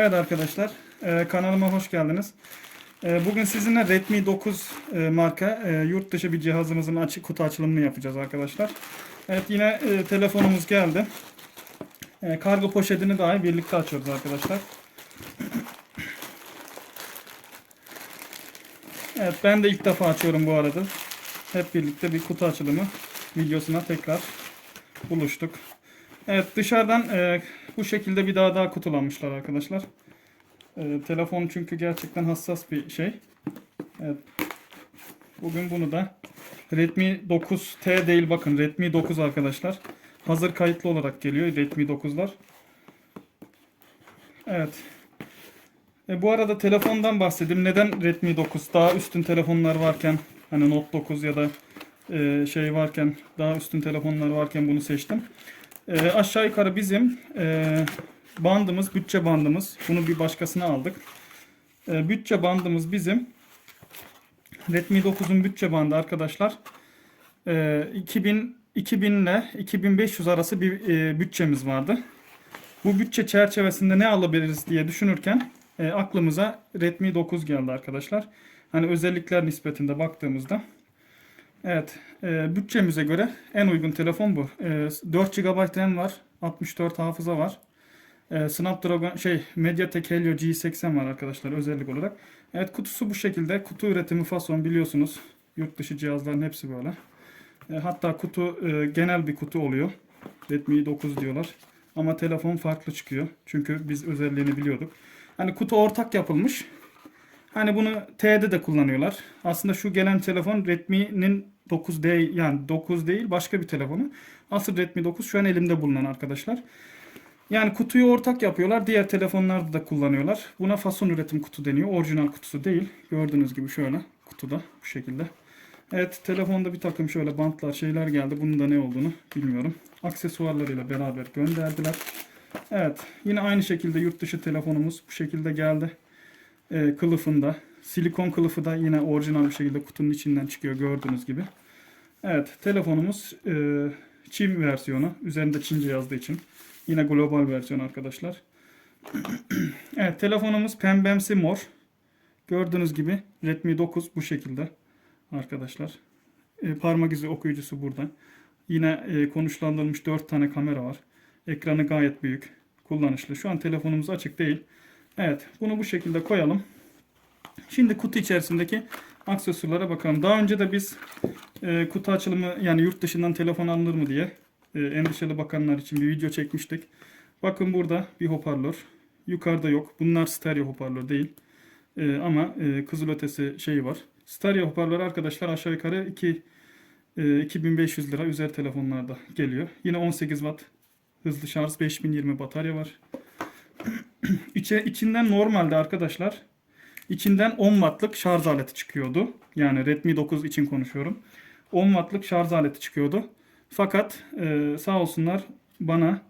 Evet arkadaşlar, e, kanalıma hoş geldiniz. E, bugün sizinle Redmi 9 e, marka yurt dışı bir cihazımızın açık kutu açılımını yapacağız arkadaşlar. Evet yine telefonumuz geldi. Kargo poşetini dahi birlikte açıyoruz arkadaşlar. Evet ben de ilk defa açıyorum bu arada. Hep birlikte bir kutu açılımı videosuna tekrar buluştuk. Evet dışarıdan e, bu şekilde bir daha daha kutulanmışlar arkadaşlar. E, telefon çünkü gerçekten hassas bir şey. Evet. Bugün bunu da Redmi 9T değil bakın Redmi 9 arkadaşlar. Hazır kayıtlı olarak geliyor Redmi 9'lar. Evet. E, bu arada telefondan bahsedeyim. Neden Redmi 9? Daha üstün telefonlar varken hani Note 9 ya da e, şey varken daha üstün telefonlar varken bunu seçtim. E, aşağı yukarı bizim e, bandımız, bütçe bandımız. Bunu bir başkasına aldık. E, bütçe bandımız bizim Redmi 9'un bütçe bandı arkadaşlar. E, 2000 2000 ile 2500 arası bir e, bütçemiz vardı. Bu bütçe çerçevesinde ne alabiliriz diye düşünürken e, aklımıza Redmi 9 geldi arkadaşlar. Hani özellikler nispetinde baktığımızda. Evet, e, bütçemize göre en uygun telefon bu. E, 4 GB RAM var, 64 hafıza var. E, Snapdragon şey MediaTek Helio G80 var arkadaşlar özellik olarak. Evet kutusu bu şekilde. Kutu üretimi fason biliyorsunuz. Yurt dışı cihazların hepsi böyle. E, hatta kutu e, genel bir kutu oluyor. Redmi 9 diyorlar. Ama telefon farklı çıkıyor. Çünkü biz özelliğini biliyorduk. Hani kutu ortak yapılmış. Hani bunu T'de de kullanıyorlar. Aslında şu gelen telefon Redmi'nin 9D yani 9 değil başka bir telefonu. Asıl Redmi 9 şu an elimde bulunan arkadaşlar. Yani kutuyu ortak yapıyorlar. Diğer telefonlarda da kullanıyorlar. Buna fason üretim kutu deniyor. Orijinal kutusu değil. Gördüğünüz gibi şöyle kutuda bu şekilde. Evet telefonda bir takım şöyle bantlar şeyler geldi. Bunun da ne olduğunu bilmiyorum. Aksesuarlarıyla beraber gönderdiler. Evet yine aynı şekilde yurt dışı telefonumuz bu şekilde geldi. Ee, kılıfında. Silikon kılıfı da yine orijinal bir şekilde kutunun içinden çıkıyor gördüğünüz gibi. Evet telefonumuz e, Çin versiyonu. Üzerinde Çince yazdığı için. Yine global versiyon arkadaşlar. evet telefonumuz pembemsi mor. Gördüğünüz gibi Redmi 9 bu şekilde arkadaşlar. E, parmak izi okuyucusu burada. Yine e, konuşlandırılmış 4 tane kamera var. Ekranı gayet büyük. Kullanışlı. Şu an telefonumuz açık değil. Evet bunu bu şekilde koyalım. Şimdi kutu içerisindeki aksesuarlara bakalım. Daha önce de biz e, kutu açılımı yani yurt dışından telefon alınır mı diye e, endişeli bakanlar için bir video çekmiştik. Bakın burada bir hoparlör. Yukarıda yok. Bunlar stereo hoparlör değil. E, ama e, kızılötesi şeyi var. Stereo hoparlör arkadaşlar aşağı yukarı 2 e, 2500 lira üzeri telefonlarda geliyor. Yine 18 watt hızlı şarj 5020 batarya var. İçe, içinden normalde arkadaşlar içinden 10 wattlık şarj aleti çıkıyordu. Yani Redmi 9 için konuşuyorum. 10 wattlık şarj aleti çıkıyordu. Fakat e, sağ olsunlar bana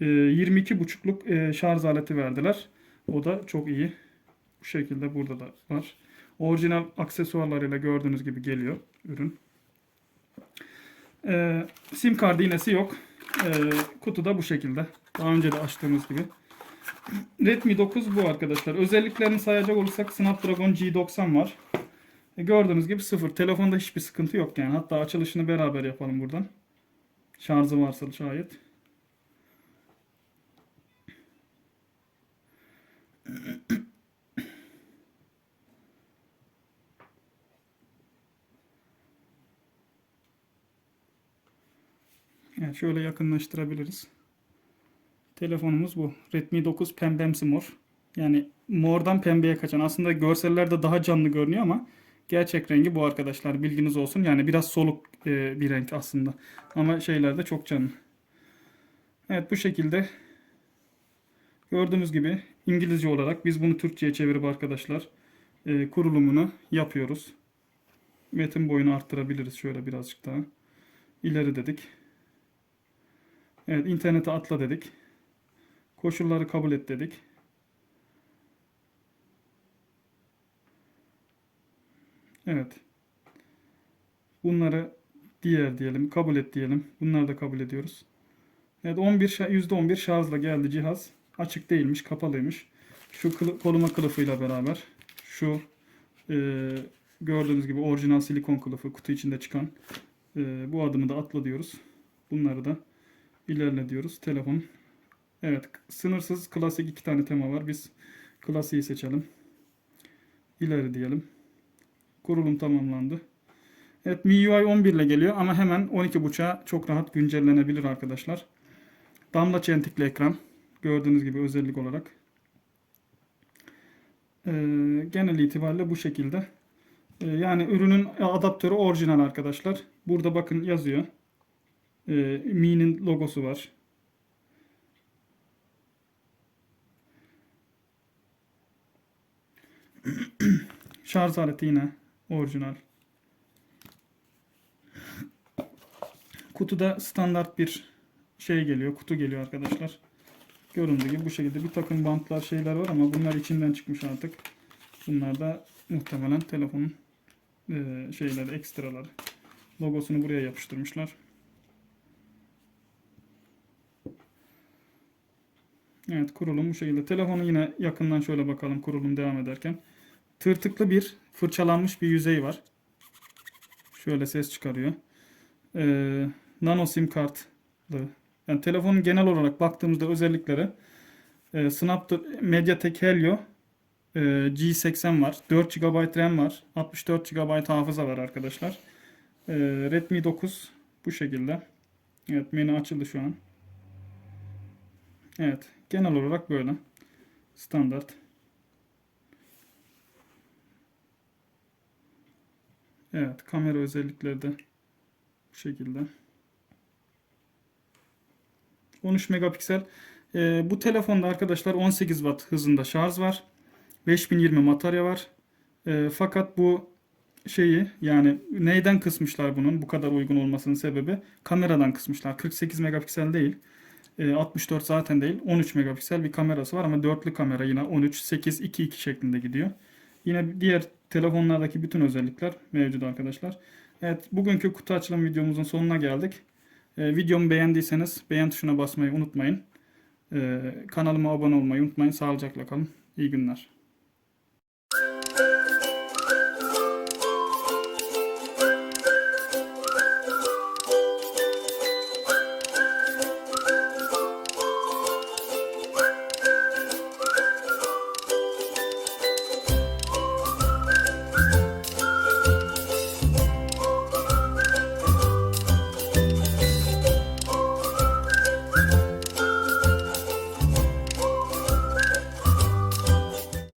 e, 22.5'luk e, şarj aleti verdiler. O da çok iyi. Bu şekilde burada da var. Orijinal aksesuarlarıyla gördüğünüz gibi geliyor ürün. E, sim kart iğnesi yok. E, kutu da bu şekilde. Daha önce de açtığımız gibi. Redmi 9 bu arkadaşlar. Özelliklerini sayacak olursak Snapdragon G90 var. E, gördüğünüz gibi sıfır. Telefonda hiçbir sıkıntı yok yani. Hatta açılışını beraber yapalım buradan. Şarjı varsa şayet. Evet, şöyle yakınlaştırabiliriz. Telefonumuz bu. Redmi 9 pembemsi mor. Yani mordan pembeye kaçan. Aslında görsellerde daha canlı görünüyor ama gerçek rengi bu arkadaşlar. Bilginiz olsun. Yani biraz soluk e, bir renk aslında. Ama şeylerde çok canlı. Evet bu şekilde gördüğümüz gibi İngilizce olarak biz bunu Türkçe'ye çevirip arkadaşlar e, kurulumunu yapıyoruz. Metin boyunu arttırabiliriz şöyle birazcık daha. İleri dedik. Evet internete atla dedik. Koşulları kabul et dedik. Evet. Bunları diğer diyelim. Kabul et diyelim. Bunları da kabul ediyoruz. Evet 11 şa- %11 şarjla geldi cihaz. Açık değilmiş, kapalıymış. Şu koluma kılıfıyla beraber şu e, gördüğünüz gibi orijinal silikon kılıfı kutu içinde çıkan e, bu adımı da atla diyoruz. Bunları da ilerle diyoruz. Telefon. Evet sınırsız klasik iki tane tema var. Biz klasiği seçelim. İleri diyelim. Kurulum tamamlandı. Evet MIUI 11 ile geliyor ama hemen 12.5'a çok rahat güncellenebilir arkadaşlar. Damla çentikli ekran. Gördüğünüz gibi özellik olarak. Ee, genel itibariyle bu şekilde. Ee, yani ürünün adaptörü orijinal arkadaşlar. Burada bakın yazıyor. Ee, Mi'nin logosu var. Şarj aleti yine orijinal. Kutuda standart bir şey geliyor. Kutu geliyor arkadaşlar. Göründüğü gibi bu şekilde bir takım bantlar şeyler var ama bunlar içinden çıkmış artık. Bunlar da muhtemelen telefonun eee, şeyleri ekstraları. Logosunu buraya yapıştırmışlar. Evet kurulum bu şekilde. Telefonu yine yakından şöyle bakalım kurulum devam ederken. Tırtıklı bir fırçalanmış bir yüzey var. Şöyle ses çıkarıyor. Ee, nano sim kartlı. Yani telefonun genel olarak baktığımızda özellikleri e, Snapdragon Mediatek Helio e, G80 var. 4 GB RAM var. 64 GB hafıza var arkadaşlar. E, Redmi 9 bu şekilde. Evet menü açıldı şu an. Evet genel olarak böyle. Standart. Evet kamera özellikleri de bu şekilde. 13 megapiksel. Ee, bu telefonda arkadaşlar 18 watt hızında şarj var. 5020 batarya var. Ee, fakat bu şeyi yani neyden kısmışlar bunun bu kadar uygun olmasının sebebi kameradan kısmışlar. 48 megapiksel değil. Ee, 64 zaten değil. 13 megapiksel bir kamerası var ama dörtlü kamera yine 13, 8, 2, 2 şeklinde gidiyor. Yine diğer telefonlardaki bütün özellikler mevcut arkadaşlar. Evet bugünkü kutu açılım videomuzun sonuna geldik. Ee, videomu beğendiyseniz beğen tuşuna basmayı unutmayın. Ee, kanalıma abone olmayı unutmayın. Sağlıcakla kalın. İyi günler.